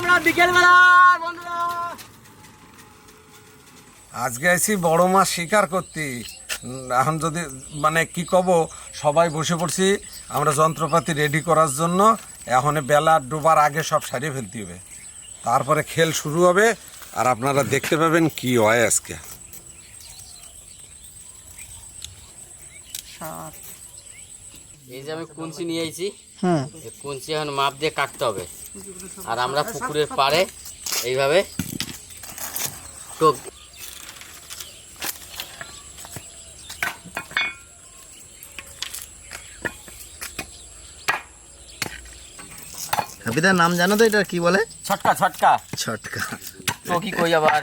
আমরা বিকেল বেলা বন্ধুরা। আজকে আইছি বড় মাছ শিকার করতে। এখন যদি মানে কি কব সবাই বসে পড়ছি। আমরা যন্ত্রপাতি রেডি করার জন্য। এখন বেলা ডোবার আগে সব সারিয়ে ফেলতে হবে। তারপরে খেল শুরু হবে। আর আপনারা দেখতে পাবেন কি হয় আজকে। এই যে আমি কুঞ্চি নিয়ে আইছি। হুম এই কুঞ্চি এখন মাপ দিয়ে কাটতে হবে। আর আমরা পুকুরের পাড়ে এইভাবে টোপ হাবিদার নাম জানো তো এটা কি বলে? ছটকা ছটকা। ছটকা। তো কি কই আবার?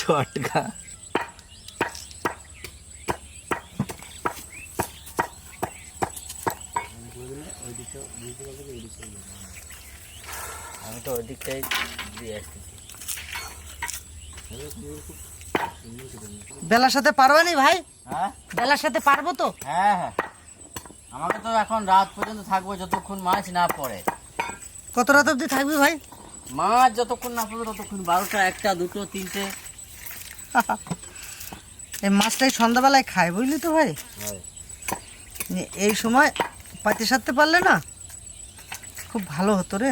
ছটকা। আমি তো ওই দিকটাই দিয়ে আসতেছি। বেলার সাথে পারবে নি ভাই? হ্যাঁ? বেলার সাথে পারব তো? হ্যাঁ হ্যাঁ। আমাকে তো এখন রাত পর্যন্ত থাকব যতক্ষণ মাছ না পড়ে। কত রাত অবধি থাকবি ভাই? মাছ যতক্ষণ না পড়বে ততক্ষণ বারোটা একটা দুটো তিনটে। এই মাছটাই সন্ধ্যাবেলায় খায় বুঝলি তো ভাই? এই সময় পাতি সারতে পারলে না খুব ভালো হতো রে।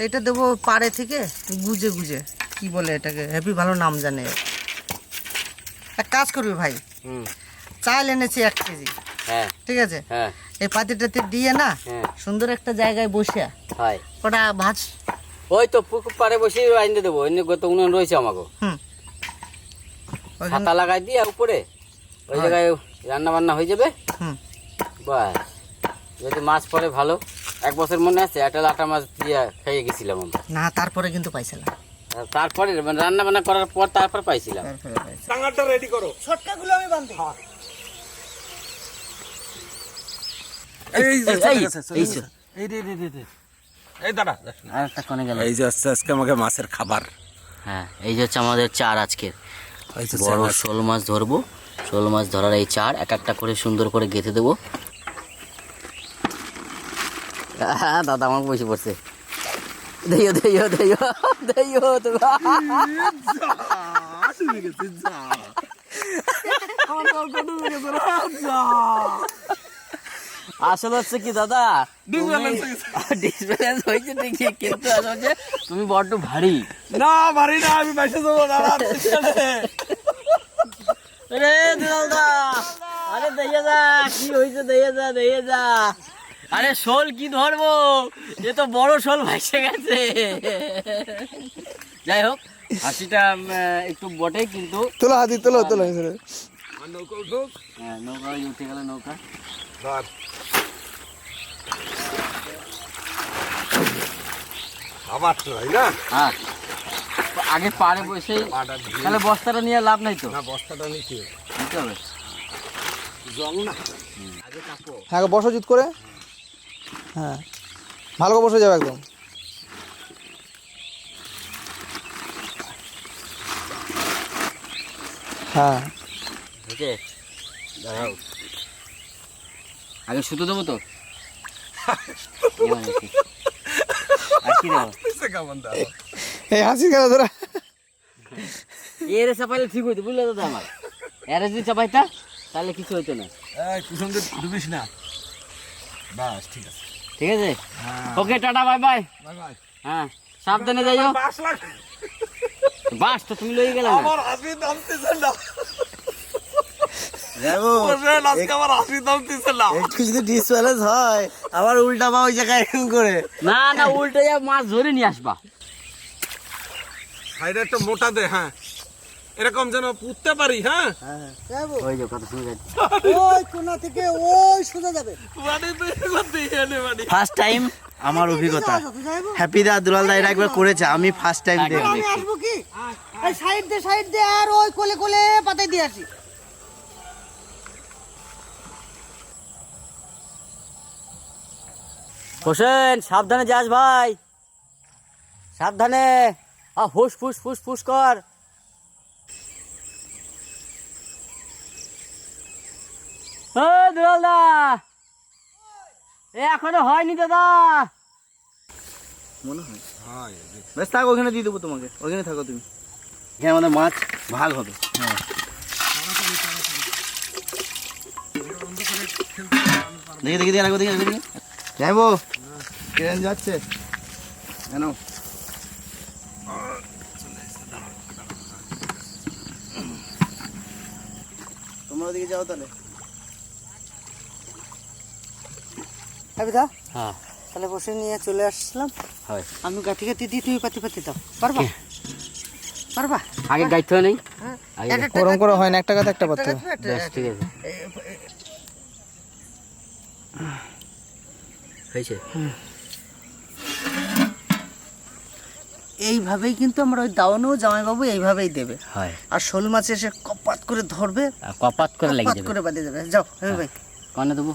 এটা দেবো পাড়ে থেকে গুজে গুজে। কি বলে এটাকে? হ্যাপি ভালো নাম জানে। এক কাজ করবি ভাই হুম। চাল এনেছি এক কেজি। হ্যাঁ। ঠিক আছে? হ্যাঁ। এই পাতিটাতে দিয়ে না হ্যাঁ। সুন্দর একটা জায়গায় বসে ওটা ভাজ। ওই তো পুকুর পাড়ে বসে আইনে দেবো অন্য গত উনুন রয়েছে আমাকে ওইখানে- লাগাই দিয়ে উপরে ওই জায়গায় রান্না বান্না হয়ে যাবে। হুম। বাস। যদি মাছ পড়ে ভালো। এক বছর মনে আছে একটা লাটা মাছ দিয়ে খেয়ে গেছিলাম আমরা। না তারপরে কিন্তু পাইছিলাম। তারপরে মানে রান্না বান্না করার পর তারপর পাইছিলাম। টাঙ্গারটা রেডি করো। ছটকাগুলো আমি বান্ধি এই যে এই। যে। আজকে আমাকে মাছের খাবার। হ্যাঁ এই যে হচ্ছে আমাদের চার আজকের। বড় শোল মাছ ধরবো। শোল মাছ ধরার এই চার এক একটা করে সুন্দর করে গেঁথে দেবো। হ্যাঁ দাদা আমার বসে পড়ছে। দেইও দেইও দেইও দেইও তুমি আসলে হচ্ছে কি দাদা? ডিসব্যালেন্স হয়েছে ঠিকই কিন্তু আসলে তুমি বড্ড ভারী। না ভারী না আমি বাইসে যাব না রে দুলালদা আরে দেখে যা কি হয়েছে দেখে যা দেখে যা আরে শোল কি ধরবো? এ তো বড় শোল ভাসে গেছে। যাই হোক হাসিটা একটু বটে কিন্তু। তোলো হাতি তোলো তোলো নৌকা উঠুক। হ্যাঁ, নৌকা উঠে গেল নৌকা। ধর। আবার তো না? হ্যাঁ। আগে পাড়ে বসে তাহলে বস্তাটা নিয়ে লাভ নাই তো? না বস্তাটা নিচে। নিতে হবে। জল না। আগে হ্যাঁ বসো জিত করে। হ্যাঁ। ভালো করে বসে যাবে একদম। হ্যাঁ। দাঁড়াও। আগে সুতো দেবো তো? এই হাসি কেন তোরা? এর চাপাইলে ঠিক হইতো বুঝলে দাদা আমার? এর যদি চাপাইতা তাহলে কিছু হইতো না। এই পিছন ডুবিস না। বাস ঠিক আছে। ঠিক আছে? Okay tata bye bye. Bye bye. হ্যাঁ সাবধানে যাইও। বাস লাগ বাস তো তুমি লই গেলে আমার হাসি নামতেছে না। হয় আবার উল্টা পা ওই জায়গায় করে। না না উল্টে যা মাছ ধরে নিয়ে আসবা। সাইডে একটা মোটা দে হ্যাঁ। এরকম যেন পুঁততে পারি হ্যাঁ? ওই যে কথা শুনে যাচ্ছে। ওই কোনা থেকে ওই সোজা যাবে। মানে মানে ফার্স্ট টাইম আমার অভিজ্ঞতা। হ্যাপি দা দুলাল দা এটা একবার করেছে আমি ফার্স্ট টাইম। দেখলাম আমি আসব কি? এই সাইড দে সাইড দে আর ওই কোলে কোলে পাতাই দিয়ে আসি। হোসেন সাবধানে যাস ভাই। সাবধানে। আ হুস ফুস ফুস ফুস কর। ও দুলালদা। এ এখনও হয়নি দাদা। মনে হয়। হয় বেশ থাক ওখানে দিয়ে দেবো তোমাকে। ওখানে থাকো তুমি। আমাদের মাছ ভাগ হবে। হ্যাঁ। দেখি দেখি দেখি দেখি দেখি যাইবো। ট্রেন যাচ্ছে। কেন? তোমরা ওদিকে যাও তাহলে। হ্যাপিদা হ্যাঁ। তাহলে বসে নিয়ে চলে আসলাম। হয়। আমি গাঁথি গাঁথি দিই তুমি পাতি পাতি দাও। পারবা? পারবা? আগে গাইতে হয় নাই? হ্যাঁ। আগে একটা- করে হয় না একটা কথা একটা বেশ ঠিক আছে। হয়েছে? এইভাবেই কিন্তু আমরা ওই দাওয়ানো জামাইবাবু এইভাবেই দেবে। হয়। আর শোল মাছ এসে কপাত করে ধরবে। কপাত করে লেগে কপাত যাবে। করে বাঁধিয়ে দেবে। যাও হ্যাঁ। ভাই। কনে দেবো?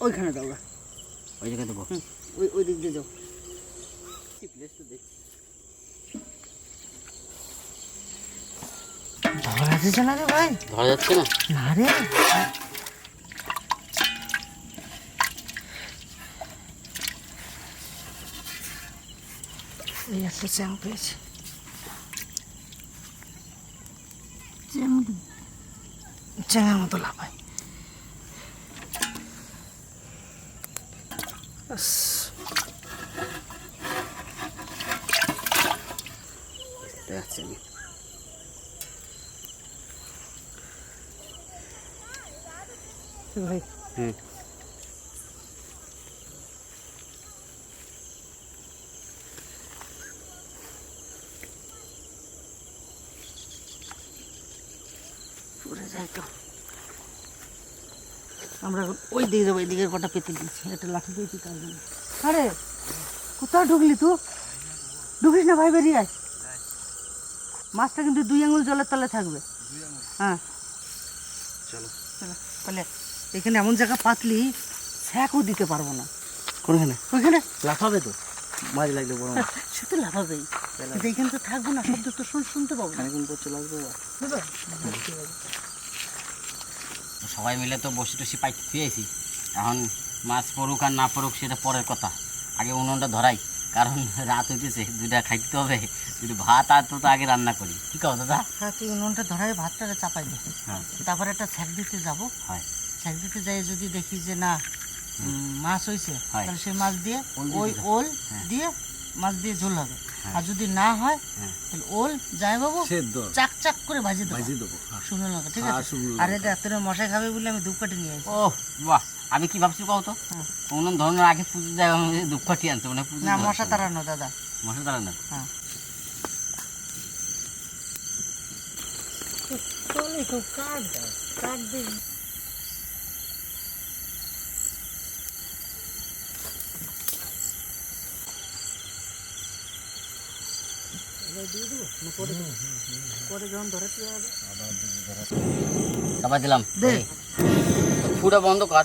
ওইখানে দাও গা। ওই জায়গায় দেবো। ওই ওই দিক দিয়ে যাও। ধরা যাচ্ছে না রে ভাই। ধরা যাচ্ছে না? না রে। এই একটা চ্যাং পেয়েছি। চ্যাঙের মতো লাফাই this. Get in. ওই দিকে যাব এই দিকের কটা পেতে দিচ্ছি একটা লাঠি পেয়েছি তার জন্য। আরে কোথাও ঢুকলি তুই? ঢুকিস না ভাই বেরিয়ে আয়। মাছটা কিন্তু দুই আঙুল জলের তলে থাকবে। হ্যাঁ। চলো। চলো তাহলে এখানে এমন জায়গা পাতলি ছ্যাঁকও দিতে পারব না। কোনখানে? ওইখানে। লাফাবে তো। মাছ লাগলে বড় সে তো লাফাবেই। কিন্তু এখানে তো থাকব না শব্দ তো শুন- শুনতে পাবো। না খানিক্ষণ পর চলে আবার। সবাই মিলে তো বসে টসি পাইতে পেয়েছি এখন মাছ পড়ুক আর না পড়ুক সেটা পরের কথা। আগে উনুনটা ধরাই কারণ রাত হইতেছে দুইটা খাইতে হবে যদি ভাত আর তো আগে রান্না করি। কি কও দাদা? হ্যাঁ তুই উনুনটা ধরাই ভাতটা চাপাই দে। হ্যাঁ। তারপরে একটা ছ্যাঁক দিতে যাব। হয়। ছ্যাঁক দিতে যাই যদি দেখি যে না মাছ হয়েছে হয়। তাহলে সেই মাছ দিয়ে ওই ওল। দিয়ে মাছ দিয়ে ঝোল হবে। হ্যাঁ। আর যদি না হয় হ্যাঁ। তাহলে ওল যাই বাবু চাক চাক করে ভাজি দেবো। ভাজি দেবো হ্যাঁ। শুকনো লঙ্কা ঠিক আছে? আর এটা তোরা মশাই খাবে বলে আমি ধূপকাঠি নিয়ে আসি। ও বাহ। আমি কি ভাবছি কও তো। উনুন ধরানোর আগে পুজো দেয় দুপাটি আনতে মানে পুজো না মশা তাড়ানো দাদা। মশা তারা না হ্যাঁ পরে যখন ধরাতে দিলাম। এই, ফুটা বন্ধ কর।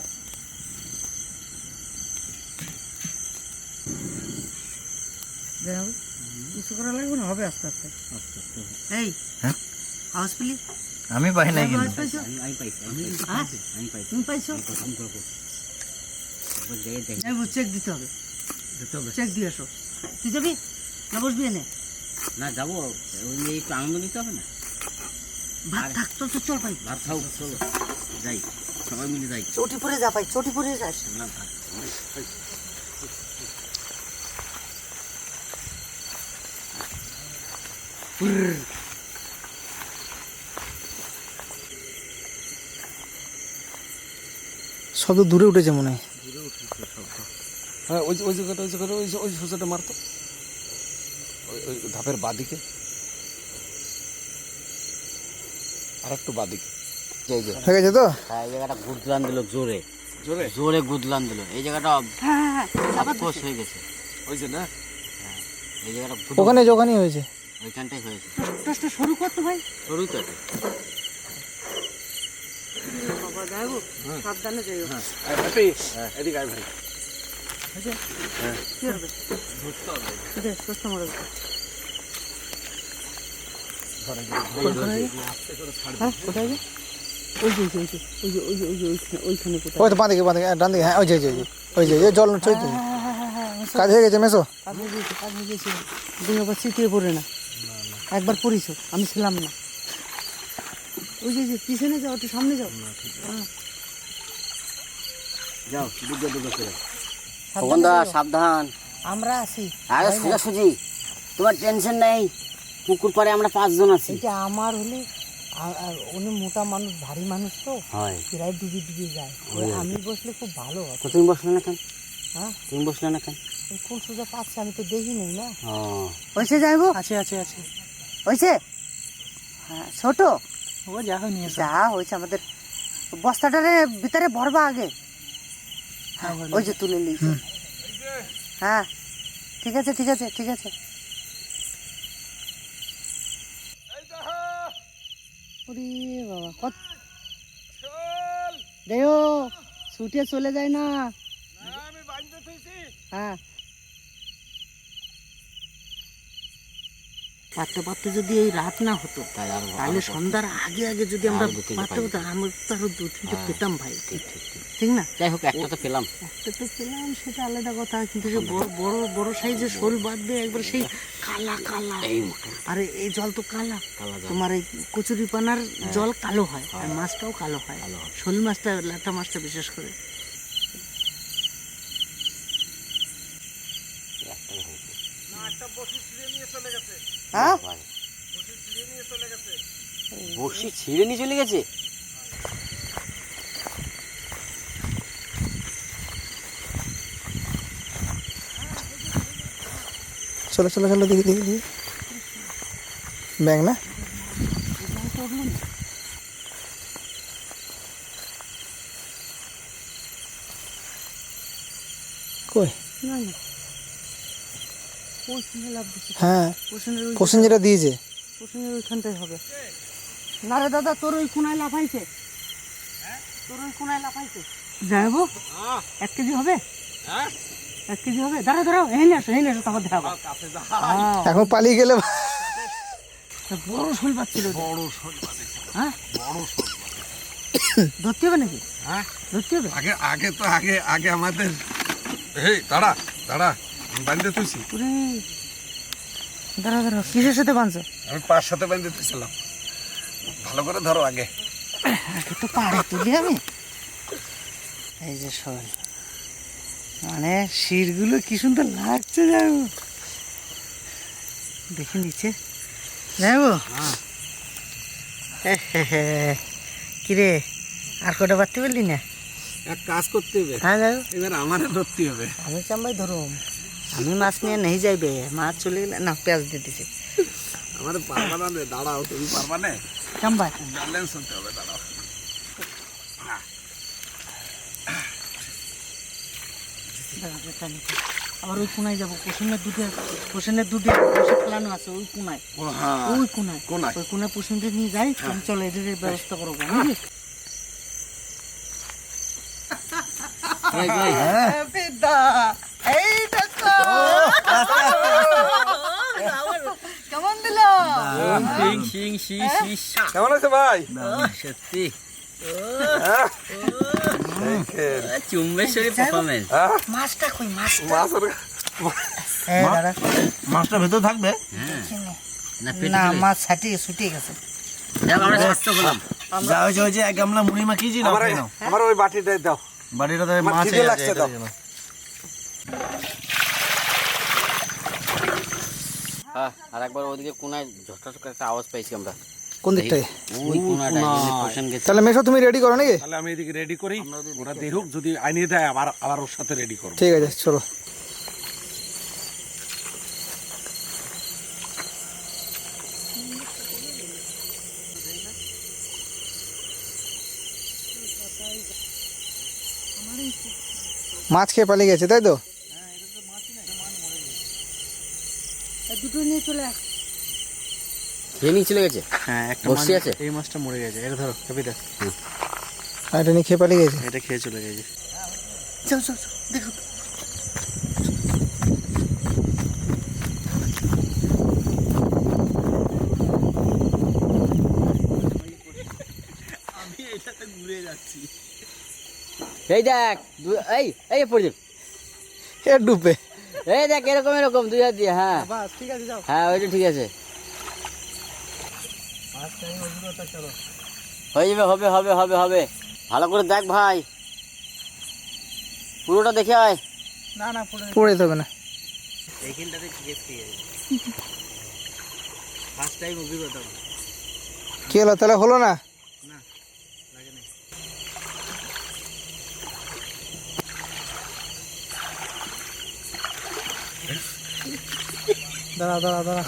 দেখ হবে। কিছু করা লাগবে না? হবে আস্তে আস্তে। এই হ্যাঁ? আমি পাই নাই কিন্তু। পাইছো আমি আমি পাইছি আমি হ্যাঁ? পাইছি তুমি পাইছো? প্রথম করব। চেক দিতে হবে। চেক দিয়ে আসো। তুই যাবি? না বসবি এনে? না যাব। ওই নিয়ে একটু আনন্দ নিতে হবে না? ভাত থাক চল তো চল ভাই। ভাত খাও চলো যাই সবাই মিলে যাই। চটি পরে যা ভাই চটি পরে যাস। না ভাত শব্দ দূরে উঠেছে মনে হয়। হ্যাঁ ওই ওই জায়গাটা ওই জায়গাটা ওই ওই সোজাটা মারতো। ধাপের বাদিকে। আর একটু বাদিকে হয়ে গেছে তো? হ্যাঁ, এই জায়গাটা গুদলান দিল জোরে। জোরে? জোরে গুদলান দিল। এই জায়গাটা হ্যাঁ, হ্যাঁ, আপোষ হয়ে গেছে। হয়েছে না? এই জায়গাটা ওখানে ওখানেই হয়েছে। ওইখানটাই হয়েছে। টসটা শুরু করতে ভাই। শুরু তো সাবধানে হ্যাঁ এদিকে আয় ভাই। হ্যাঁ। কি হবে? হবে। ওই তো বাঁধে বাঁধে ডান দিকে হ্যাঁ ওই যে ওই যে জল চই তুমি কাজ হয়ে গেছে মেসো কাজ হয়ে গেছে দুবার সিটিয়ে পড়ে না একবার পড়িস আমি ছিলাম না ওই যে পিছনে যাও একটু সামনে যাও যাও দুর্গা দুর্গা করে সাবধান আমরা আছি আগে সোজাসুজি তোমার টেনশন নেই পুকুর পাড়ে আমরা পাঁচজন আছি। এটা আমার হলে আর- উনি মোটা মানুষ ভারী মানুষ তো হয়। প্রায় ডুবে ডুবে যায়। আমি বসলে খুব ভালো তো তুমি বসলে না কেন? হ্যাঁ? তুমি বসলে না কেন? কোন সোজা পাচ্ছে আমি তো দেখি নাই না। ও। হয়েছে যাইবো আছে আছে আছে। হয়েছে? হ্যাঁ ছোট? ও যা হয় নিয়ে যা হয়েছে আমাদের। বস্তাটারে ভিতরে ভরবা আগে। হ্যাঁ, ওই যে তুলে নিয়েছে। হ্যাঁ। ঠিক আছে ঠিক আছে ঠিক আছে। ওরে বাবা কত দেও ছুটে চলে যায় না। হ্যাঁ। পারতে পারতে যদি এই রাত না হতো তাহলে সন্ধ্যার আগে আগে যদি আমরা আরও পারতে হতো আমরা তো আরও দু তিনটে পেতাম ভাই। ঠিক ঠিক না? যাই হোক একটা তো পেলাম। একটা তো পেলাম সেটা আলাদা কথা। কিন্তু যে বড় বড় বড় সাইজের শোল বাঁধবে একবার সেই কালা কালা। আরে এই জল তো কালা। কালা তোমার এই কচুরি পানার জল কালো হয় আর মাছটাও কালো হয়। শোল মাছটা লাটা মাছটা বিশেষ করে। হ্যাঁ? বসি ছিঁড়ে নিয়ে চলে গেছে? চলো চলো চলো দেখি দেখি দেখি। ব্যাং না? কই? না। হ্যাঁ ওই যেটা দিয়েছে। পশ্চিমের ওইখানটাই হবে। না রে দাদা তোর ওই কোনায় লাফাইছে। তোর ওই কোনায় লাফাইছে। যাইবো এক কেজি হবে। এক কেজি হবে। দাঁড়া দাঁড়াও এই আসো এই আসো তারপর দেখাবো এখন পালিয়ে গেলে বড় শোল পাচ্ছিল বড় শোল হ্যাঁ? বড় শোল ধরতে হবে নাকি? হ্যাঁ। ধরতে হবে? আগে আগে তো আগে আগে আমাদের এই দাঁড়া দাঁড়া। বাঁধতে তুইছি দাঁড়া দাঁড়া কিসের সাথে বাঁধছো আমি পাঁচ সাথে বাঁধতে তুইছিলাম ভালো করে ধরো আগে। আগে তো পাড়ে তুলি আমি। এই যে মানে শিরগুলো কি সুন্দর লাগছে যাব দেখে নিচ্ছে। যাব কিরে আর কটা পারতে পারলি না? এক কাজ করতে হবে। হ্যাঁ যাব এবার আমার ধরতে হবে। আমি চাম্বাই ধরুম। আমি মাছ নিয়ে নেই যাইবে মাছ চলে গেলে না পেঁয়াজ দিয়ে দিছে। আমার পারবা না দাঁড়াও তুমি পারবা না? ব্যালেন্স হতে হবে দাঁড়াও। আবার ওই কোনায় যাব কুসুমের দুধে কুসুমের দুধে বসে ফেলানো আছে ওই কোনায়। ও হ্যাঁ ওই কোনায়। কোনায়? ওই কোনায় কুসুমদের নিয়ে যাই তুমি চলো এদের ব্যবস্থা করব বুঝলি? কই, কেমন আছে ভাই? সত্যি। হ্যাঁ? চুম্বেশ্বরী পারফরমেন্স হ্যাঁ? মাছটা কই মাছটা? ভেতর থাকবে? না। মাছ ছাটিয়ে ছুটিয়ে গেছে। আমরা ষষ্ঠ হলাম যা হয়েছে হয়েছে এক গামলা মুড়ি মাখিয়েছি না আমার আমার ওই বাটিটাই দাও। আমার মাছ লাগছে দাও। হ্যাঁ আর একবার ওদিকে কোনায় ঝটঝট করে একটা আওয়াজ পাইছি আমরা। কোন দিকটায়? ওই কোনাটা পোষণ গেছে। তাহলে মেসো তুমি রেডি করো নাকি? তাহলে আমি এদিকে রেডি করি ওরা দেখুক যদি আইনিয়ে দেয় আবার আবার ওর সাথে রেডি করব। ঠিক আছে চলো। মাছ খেয়ে পালিয়ে গেছে তাই তো এই দুটো নিয়ে চলে আস খেয়ে নিয়ে চলে গেছে? হ্যাঁ একটা বসে আছে? এই মাছটা মরে গেছে। এটা ধরো কবিতা আর এটা নিয়ে খেয়ে পালিয়ে গেছে? এটা খেয়ে চলে গেছে। চল চল চল দেখো। এই দেখ দু- এই এই পড়ে যাবে। এ ডুবে। এই দেখ এরকম এরকম দুই হাত দিয়ে হ্যাঁ। ঠিক আছে যাও। হ্যাঁ ওইটা ঠিক আছে। হয়ে যাবে হবে হবে হবে হবে। ভালো করে দেখ ভাই। পুরোটা দেখে আয়। না না পড়ে যাবে। না। এইখানটাতে ফার্স্ট টাইম অভিজ্ঞতা। কি হলো তাহলে হলো না। দাঁড়া দাঁড়া দাঁড়া।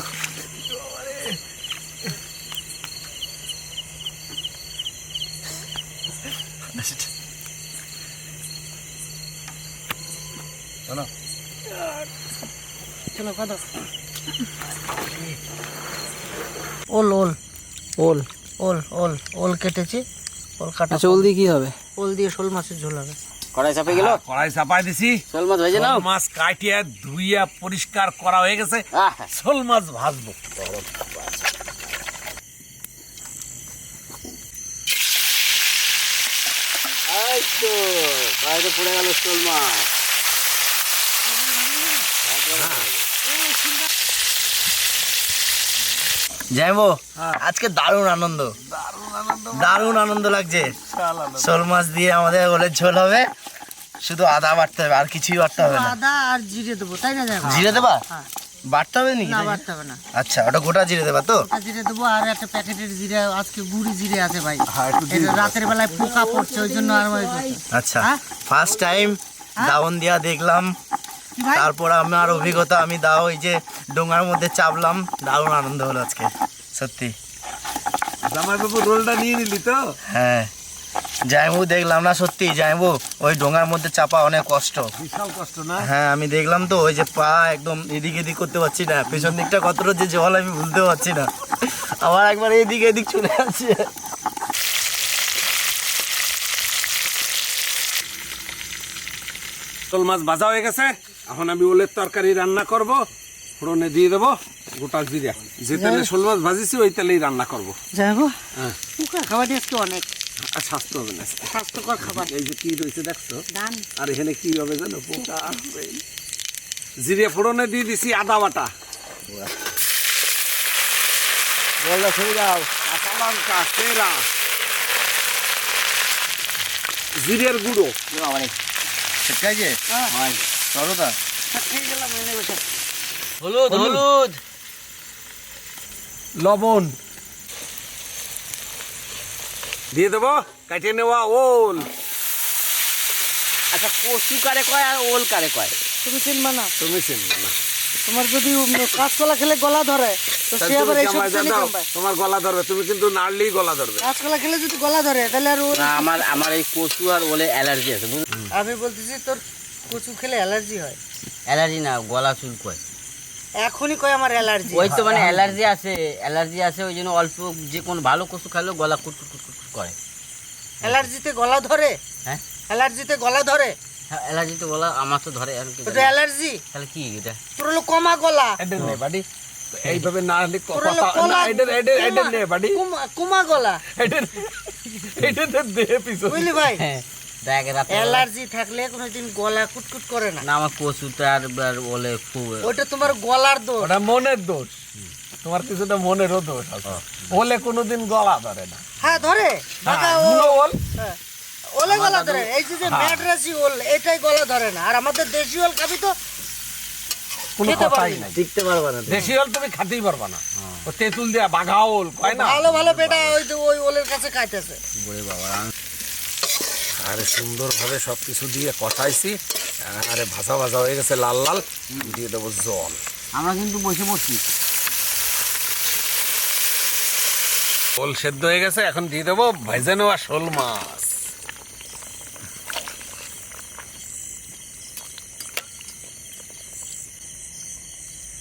চলো কত ওল ওল। ওল ওল ওল ওল কেটেছি। ওল কাটা আচ্ছা ওল দিয়ে কি হবে? ওল দিয়ে শোল মাছের ঝোল হবে। কড়াই চাপাই গেল? কড়াই চাপাই দিছি। শোল মাছ ভেজে নাও। মাছ কাটিয়ে ধুইয়া পরিষ্কার করা হয়ে গেছে। শোল মাছ ভাজবো। তো কড়াইতে পড়ে গেল শোল মাছ। যাইবো? আজকে দারুণ আনন্দ। দারুণ আনন্দ লাগছে। শোল মাছ দিয়ে আমাদের ওলের ঝোল হবে। শুধু আদা বাটতে হবে আর কিছুই বাটতে হবে না। আদা আর জিরে দেবো তাই না জিরে দেবা? হ্যাঁ। বাটতে হবে নাকি? না বাড়তে হবে না। আচ্ছা ওটা গোটা জিরে দেবা তো? জিরে দেবো আর একটা প্যাকেটের জিরে আজকে গুড়ি জিরে আছে ভাই। রাতের বেলায় পোকা পড়ছে ওই জন্য আর আচ্ছা হ্যাঁ? ফার্স্ট টাইম দাউন দিয়া দেখলাম। তারপর আমার অভিজ্ঞতা আমি দাও ওই যে ডোঙার মধ্যে চাপলাম দারুণ আনন্দ হলো আজকে সত্যি। জামাই বাবু রোলটা নিয়ে নিলি তো? হ্যাঁ। জাইবু দেখলাম না সত্যি জাইবু ওই ডোঙার মধ্যে চাপা অনেক কষ্ট। বিশাল কষ্ট না? হ্যাঁ আমি দেখলাম তো ওই যে পা একদম এদিক এদিক করতে পারছি না পেছন দিকটা কতটা যে জল আমি ভুলতে পারছি না। আবার একবার এদিক এদিক চলে যাচ্ছে শোল মাছ ভাজা হয়ে গেছে? এখন আমি ওলের তরকারি রান্না করব ফোড়নে দিয়ে দেবো গোটা জিরা। যে তেলে শোল মাছ ভাজিছি ওই তেলেই রান্না করব। যাব হ্যাঁ। খাবার আজকে অনেক। আর স্বাস্থ্য হবে না। স্বাস্থ্যকর খাবার। এই যে কি রয়েছে দেখছ? আর এখানে কি হবে জানো? পোকা। জিরে ফোড়নে দিয়ে দিছি আদা বাটা। জলটা ছেড়ে যাও। কাঁচা লঙ্কা সেরা জিরের গুঁড়ো। ঠিক আছে হয়। হলুদ হলুদ। লবণ। দিয়ে দেবো কাটিয়ে নেওয়া ওল। আচ্ছা কচু কারে কয় আর ওল কারে কয়? তুমি চিনবা না। তুমি চিনবে না। তোমার যদি কাঁচকলা খেলে গলা ধরে তো সে আবার এইসব তোমার গলা ধরবে তুমি কিন্তু নাড়লেই গলা ধরবে। কাঁচকলা খেলে যদি গলা ধরে তাহলে আর আমার আমার এই কচু আর ওলে অ্যালার্জি আছে আমি বলতেছি তোর কচু খেলে অ্যালার্জি হয় অ্যালার্জি না গলা চুল কয় এখনই কয় আমার অ্যালার্জি ওই তো মানে অ্যালার্জি আছে অ্যালার্জি আছে ওই জন্য অল্প যে কোনো ভালো কচু খাইলেও গলা কুটকুট কুটকুট করে অ্যালার্জিতে গলা ধরে হ্যাঁ অ্যালার্জিতে গলা ধরে হ্যাঁ অ্যালার্জি তো গলা আমার তো ধরে আর কি ওটা অ্যালার্জি তাহলে কি এটা তোর হলো কমা গলা এটা নে বাড়ি এইভাবে না হলে কথা এটা এটা এটা নে বাড়ি কুমা- কুমা গলা এটা এটা দে পিছন বুঝলি ভাই হ্যাঁ অ্যালার্জি থাকলে কোনোদিন গলা কুটকুট করে না। না আমার কচুটা আর আর খুব ওটা তোমার গলার দোষ। ওটা মনের দোষ। তোমার কিছুটা মনেরও দোষ আছে। বলে কোনোদিন গলা ধরে না। হ্যাঁ ধরে। হ্যাঁ, ওল। হ্যাঁ, ওলে গলা ধরে। এই যে যে ম্যাড্রাসি ওল এটাই গলা ধরে না। আর আমাদের দেশি ওল খাবি তো? খেতে পারবি পারবে না দেশি ওল তুমি খাতেই পারবা না। ও তেঁতুল দিয়া বাঘা ওল কয় না? ভালো ভালো বেটা ওই তো ওই ওলের কাছে খাইতেছে। বাবা আরে সুন্দরভাবে সব কিছু দিয়ে কষাইছি আরে ভাজা ভাজা হয়ে গেছে লাল লাল। দিয়ে দেবো জল। আমরা কিন্তু বসে পড়ছি। ওল সেদ্ধ হয়ে গেছে এখন দিয়ে দেবো ভেজে নেওয়া শোল মাছ।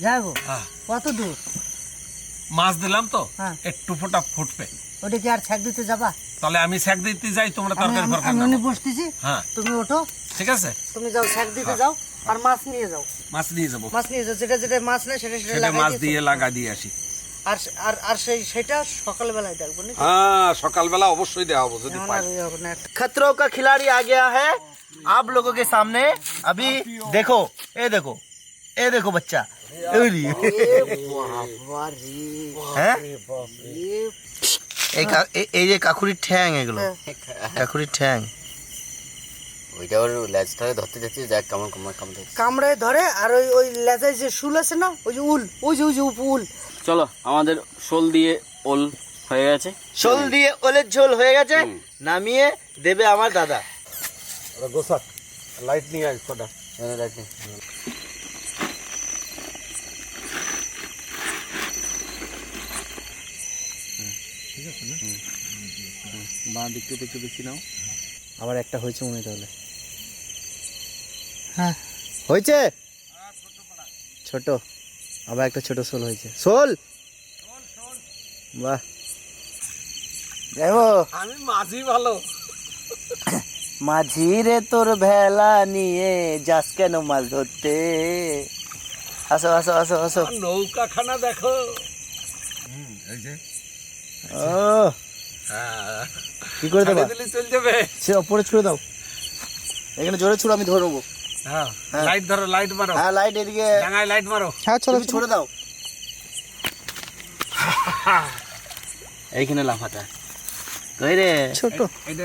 যাব হ্যাঁ। কত দূর? মাছ দিলাম তো হ্যাঁ। একটু ফোটা ফুটবে। ওটা কি আর ছ্যাক দিতে যাবা তাহলে আমি শাক দিতে যাই তোমরা আমি তরকারি আমি- ফরকারি আমি নাও। উনি বসতেছি হ্যাঁ তুমি ওঠো ঠিক আছে তুমি যাও ছ্যাক দিতে যাও আর মাছ নিয়ে যাও মাছ নিয়ে যাবো মাছ নিয়ে যাও যেটা যেটা মাছ নেই সেটা সেটা সেটা লাগাই মাছ দিয়ে দিয়ে লাগা দিয়ে আসি আর আর আর সেই সেটা সকালবেলায় দেখবো নাকি হ্যাঁ সকালবেলা অবশ্যই দেওয়া হবো যদি এখন পাই আর ইয়ে হবে না। खतरों का खिलाड़ी आ गया है आप लोगों के सामने अभी देखो ये देखो ये देखो बच्चा अरे। হ্যাঁ এই কা- এই- এই যে কাকুরির ঠ্যাং এগুলো কাকুরির ঠ্যাং। ওইটা ওর ল্যাজটাকে ধরতে যাচ্ছে যাক কেমন কেমন কেমন কামড়ায় ধরে আর ওই ওই লেজায় যে শুল আছে না ওই যে উল ওই যে ওই যে উল। চলো আমাদের শোল দিয়ে ওল হয়ে গেছে। শোল দিয়ে ওলের ঝোল হয়ে গেছে নামিয়ে দেবে আমার দাদা। ওরা গোসাক লাইট নিয়ে আয় কটা। বাঁ দিকটা একটু বেশি নাও আবার একটা হয়েছে মনে তাহলে। হ্যাঁ। হয়েছে? ছোট। আবার একটা ছোট শোল হয়েছে। শোল? বাহ। দেখো। আমি মাঝি ভালো। মাঝি রে তোর ভেলা নিয়ে যাস কেন মাছ ধরতে? আসো আসো আসো আসো। নৌকা খানা দেখো। এই যে। ও হ্যাঁ কি করে দেবা? চল যাবে। সে ওপরে ছুড়ে দাও। এখানে জোরে ছুড়ো আমি ধরবো। হ্যাঁ হ্যাঁ। লাইট ধরো লাইট মারো। হ্যাঁ লাইট এদিকে ডাঙায় লাইট মারো। হ্যাঁ চলো ছুড়ে দাও। এইখানে লাফাটা কই রে? ছোট। এটা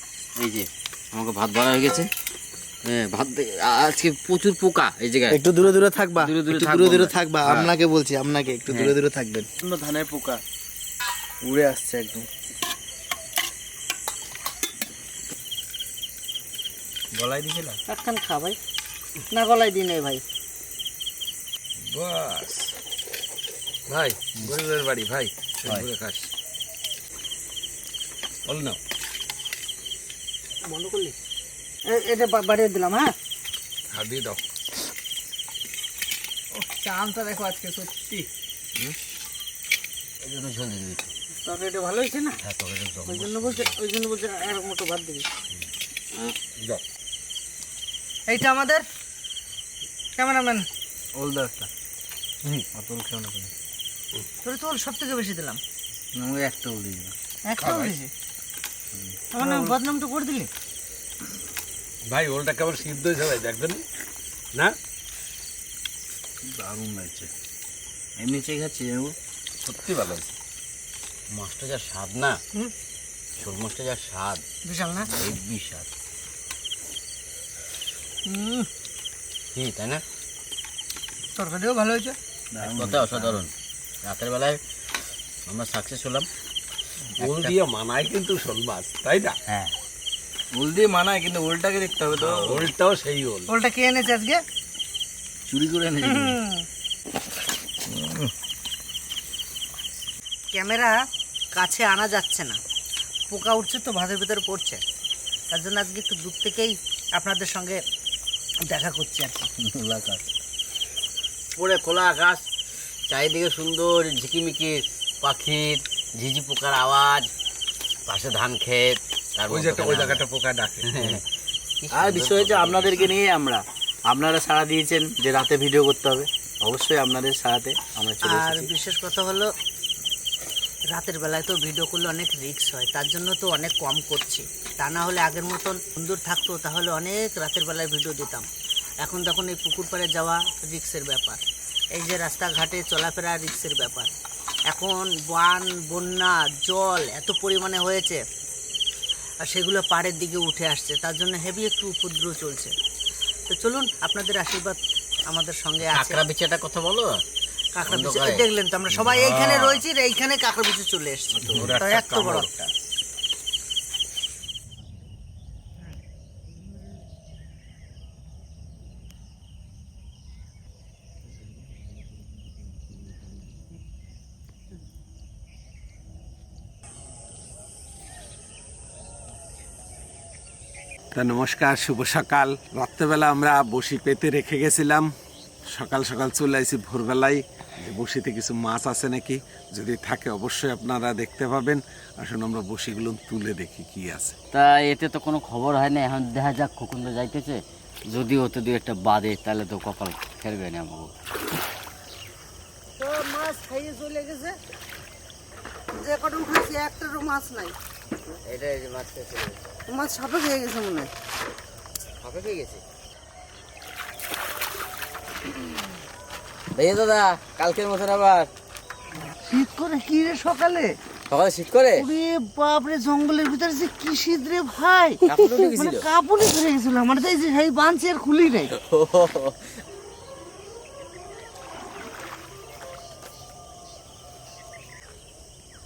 এই যে আমাকে ভাত ভরা হয়ে গেছে। হ্যাঁ ভাত আজকে প্রচুর পোকা এই জায়গায়। একটু দূরে দূরে থাকবা দূরে দূরে দূরে দূরে থাকবা হ্যাঁ। আপনাকে বলছি আপনাকে একটু দূরে দূরে থাকবেন। ধানের পোকা উড়ে আসছে একদম। গলায় দিয়েছিলাম একখান খা ভাই। না গলায় দিই নাই ভাই। বাস। ভাই গরিবের বাড়ি ভাই খাস। বল না। বন্ধ করলি? এটা বাড়িয়ে দিলাম হ্যাঁ? হাত দিয়ে দাও। চামটা দেখো আজকে সত্যি। এটা তো ঝোল দিয়ে দিবি তবে এটা ভালো হয়েছে না? হ্যাঁ ওই জন্য বলছে ওই জন্য বলছে আর মোটো ভাত দিবি। এইটা আমাদের? ক্যামেরাম্যান। ওলদারটা হুম। অতল খেও না তুমি তোর তো সব থেকে বেশি দিলাম। একটা ওল দিয়ে দিলাম। একটাও বেশি? আমার নাম বদনাম করে দিলি? ভাই ওলটা কেমন সিদ্ধ হয়েছে ভাই দেখবেন না? দারুণ লাগছে। এমনি চেয়ে খাচ্ছি জানব সত্যি ভালো হয়েছে। মাছটা যা স্বাদ না? শোল মাছটা যা স্বাদ? বিশাল না? হেভি স্বাদ। কি তাই না? তরকারিও ভালো হয়েছে। কথা অসাধারণ। রাতের বেলায় আমরা সাকসেস হলাম। ওল দিয়ে মানায় কিন্তু শোল মাছ তাই না? হ্যাঁ। ওল দিয়ে মানায় কিন্তু দেখতে হবে তো। ওলটাও সেই ওলটা কে এনেছে আজকে? চুরি করে এনেছি। ক্যামেরা কাছে আনা যাচ্ছে না। পোকা উঠছে তো ভাতের ভিতরে পড়ছে। তার জন্য আজকে একটু দূর থেকেই আপনাদের সঙ্গে দেখা করছি আর কি। পুরো খোলা আকাশ চারিদিকে সুন্দর ঝিকিমিকি পাখির ঝিঝি পোকার আওয়াজ পাশে ধান ক্ষেত তারপর ওই যে ওই জায়গাটা পোকা ডাকে। আর বিষয় হচ্ছে আপনাদেরকে নিয়ে আমরা আপনারা সাড়া দিয়েছেন যে রাতে ভিডিও করতে হবে। অবশ্যই আপনাদের সারাতে আমরা চলে আর বিশেষ কথা হলো রাতের বেলায় তো ভিডিও করলে অনেক রিস্ক হয় তার জন্য তো অনেক কম করছি। তা না হলে আগের মতন সুন্দর থাকতো তাহলে অনেক রাতের বেলায় ভিডিও দিতাম। এখন তখন এই পুকুর পাড়ে যাওয়া রিক্সের ব্যাপার। এই যে রাস্তাঘাটে চলাফেরা রিক্সের ব্যাপার। এখন বান বন্যা জল এত পরিমাণে হয়েছে আর সেগুলো পাড়ের দিকে উঠে আসছে। তার জন্য হেভি একটু উপদ্রব চলছে। তো চলুন আপনাদের আশীর্বাদ আমাদের সঙ্গে আছে। কাঁকড়া বিছাটা কথা বলো। কাঁকড়া বিচা দেখলেন তো আমরা সবাই এইখানে রয়েছি এইখানে কাঁকড়া বিচু চলে এসছি। এত বড়। একটা তা নমস্কার শুভ সকাল। রাত্রেবেলা আমরা বসি পেতে রেখে গেছিলাম। সকাল সকাল চলে আসি ভোরবেলায়। বসিতে কিছু মাছ আছে নাকি? যদি থাকে অবশ্যই আপনারা দেখতে পাবেন। আসুন আমরা বসিগুলো তুলে দেখি কি আছে। তা এতে তো কোনো খবর হয় না এখন দেখা যাক খোকুন্দ যাইতেছে। যদি ওতে দু একটা বাদে তাহলে তো কপাল ফেরবে না আমাকে তো মাছ খাইয়ে চলে গেছে। যে কটা উঠেছি একটারও মাছ নাই। এটাই যে মাছ মাছ সাপে খেয়ে গেছে মনে হয়। হাফে পেয়ে গেছে? দেখে দাদা কালকের মতন আবার। শীত করে কি রে সকালে? সকালে শীত করে? ওরে বাপরে জঙ্গলের ভিতরে যে কি শীত রে ভাই। মানে কাপড়ই ধরে গেছিল। আমার তাই যে সেই বাঁধছি আর খুলি নাই।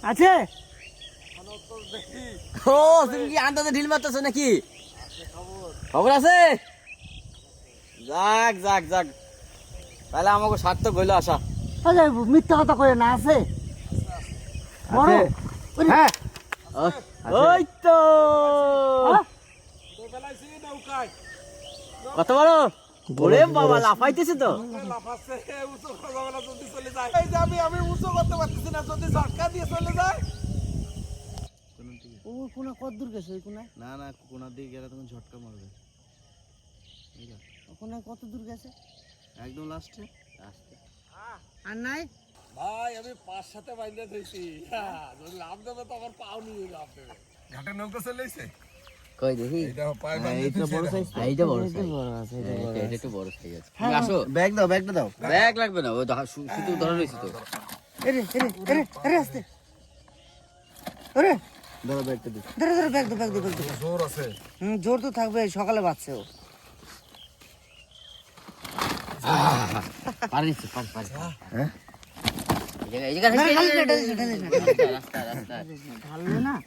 আছে? ও তুমি কি আন্দাজে ঢিল মারতেছো নাকি? খবর আছে? যাক যাক যাক। তাহলে আমাকে সার্থক হইল আসা আচ্ছা মিথ্যা কথা কয়ে না আছে? বড় হ্যাঁ। ওই তো। কত বড়? ওরে বাবা লাফাইতেছে তো। আমি উঁচু করতে পারতেছি না যদি ঝটকা দিয়ে চলে যায়। ও কোনা কত দূর গেছে ওই কোনায়? না না কোনার দিকে গেলে তখন ঝটকা মারবে। ওখানে কত দূর গেছে? একদম লাস্টে আর নাই? ভাই আমি পাঁচ সাথে বাইন্দে ধরেছি। যদি লাভ দেবে তো আমার পাও নিয়ে লাভ দেবে। ঘাটে নৌকা চলে এসে কই দেখি? এটা পায়ে বাইন্দে ধরেছি এইটা বড় সাইজ এটা একটু বড় সাইজ আছে আসো। ব্যাগ দাও ব্যাগটা দাও। ব্যাগ লাগবে না ওই শুধু ধরে রয়েছে তো। আসতে। দাও ব্যাগটা দিই ধরে ধরে ব্যাগ দে ব্যাগ দে ব্যাগ দে জোর আছে। হুম জোর তো থাকবে সকালে বাঁচছে ও পারি দিচ্ছি পারি পারি। হ্যাঁ?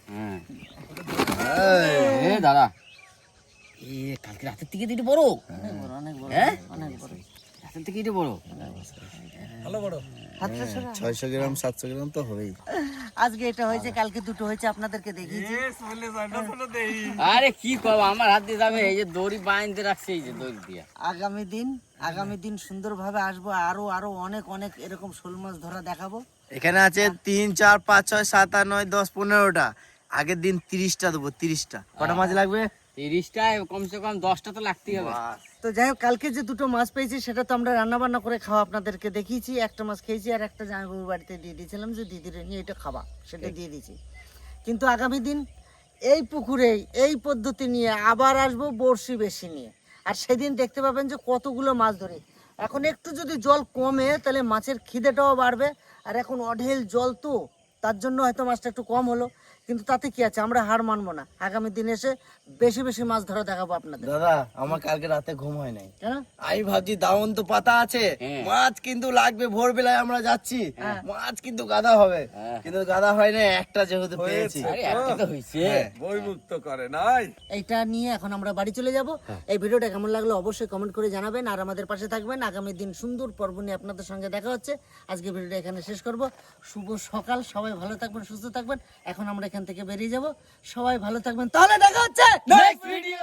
হ্যাঁ? এ দাদা এ কালকে রাতের থেকে তো বড়। অনেক বড় হ্যাঁ? অনেক বড়। রাতের থেকে বড়। ছয়শো গ্রাম সাতশো গ্রাম তো হবেই। আজকে এটা হয়েছে কালকে দুটো হয়েছে আপনাদেরকে দেখিয়েছি। আরে কি করব আমার হাত দিয়ে যাবে এই যে দড়ি বাইন্ধে রাখছে এই যে দড়ি দিয়া। আগামী দিন আগামী দিন সুন্দরভাবে আসব আরও আরও অনেক অনেক এরকম শোল মাছ ধরা দেখাবো। এখানে আছে তিন চার পাঁচ ছয় সাত আট নয় দশ পনেরোটা। আগের দিন তিরিশটা দেবো তিরিশটা। কটা মাছ লাগবে? তিরিশটায় কমসে কম দশটা তো লাগতেই হবে। তো যাই হোক কালকে যে দুটো মাছ পেয়েছি সেটা তো আমরা রান্না বান্না করে খাওয়া আপনাদেরকে দেখিয়েছি। একটা মাছ খেয়েছি আর একটা জামাইবাবুর বাড়িতে দিয়ে দিয়েছিলাম যে দিদিরে নিয়ে এটা খাবা। সেটা দিয়ে দিয়েছি। কিন্তু আগামী দিন এই পুকুরে এই পদ্ধতি নিয়ে আবার আসব বড়শি বেশি নিয়ে। আর সেদিন দেখতে পাবেন যে কতগুলো মাছ ধরে। এখন একটু যদি জল কমে তাহলে মাছের খিদেটাও বাড়বে। আর এখন অঢেল জল তো তার জন্য হয়তো মাছটা একটু কম হলো। কিন্তু তাতে কি আছে? আমরা হার মানবো না। আগামী দিন এসে বেশি বেশি মাছ ধরা দেখাবো আপনাদের। দাদা আমার কালকে রাতে ঘুম হয় নাই। আমি ভাবছি দাউন তো পাতা আছে। হ্যাঁ। মাছ কিন্তু লাগবে ভোরবেলায় আমরা যাচ্ছি। মাছ কিন্তু গাদা হবে। হ্যাঁ। কিন্তু গাদা হয় না একটা যেহেতু পেয়েছি। আরে একটা তো হয়েছে। বই মুক্ত করে নাই। এইটা নিয়ে এখন আমরা বাড়ি চলে যাব। এই ভিডিওটা কেমন লাগল অবশ্যই কমেন্ট করে জানাবেন। আর আমাদের পাশে থাকবেন। আগামী দিন সুন্দর পর্ব নিয়ে আপনাদের সঙ্গে দেখা হচ্ছে। আজকে ভিডিওটা এখানে শেষ করব। শুভ সকাল। সবাই ভালো থাকবেন সুস্থ থাকবেন। এখন আমরা এখান থেকে বেরিয়ে যাব। সবাই ভালো থাকবেন। তাহলে দেখা হচ্ছে নেক্সট ভিডিও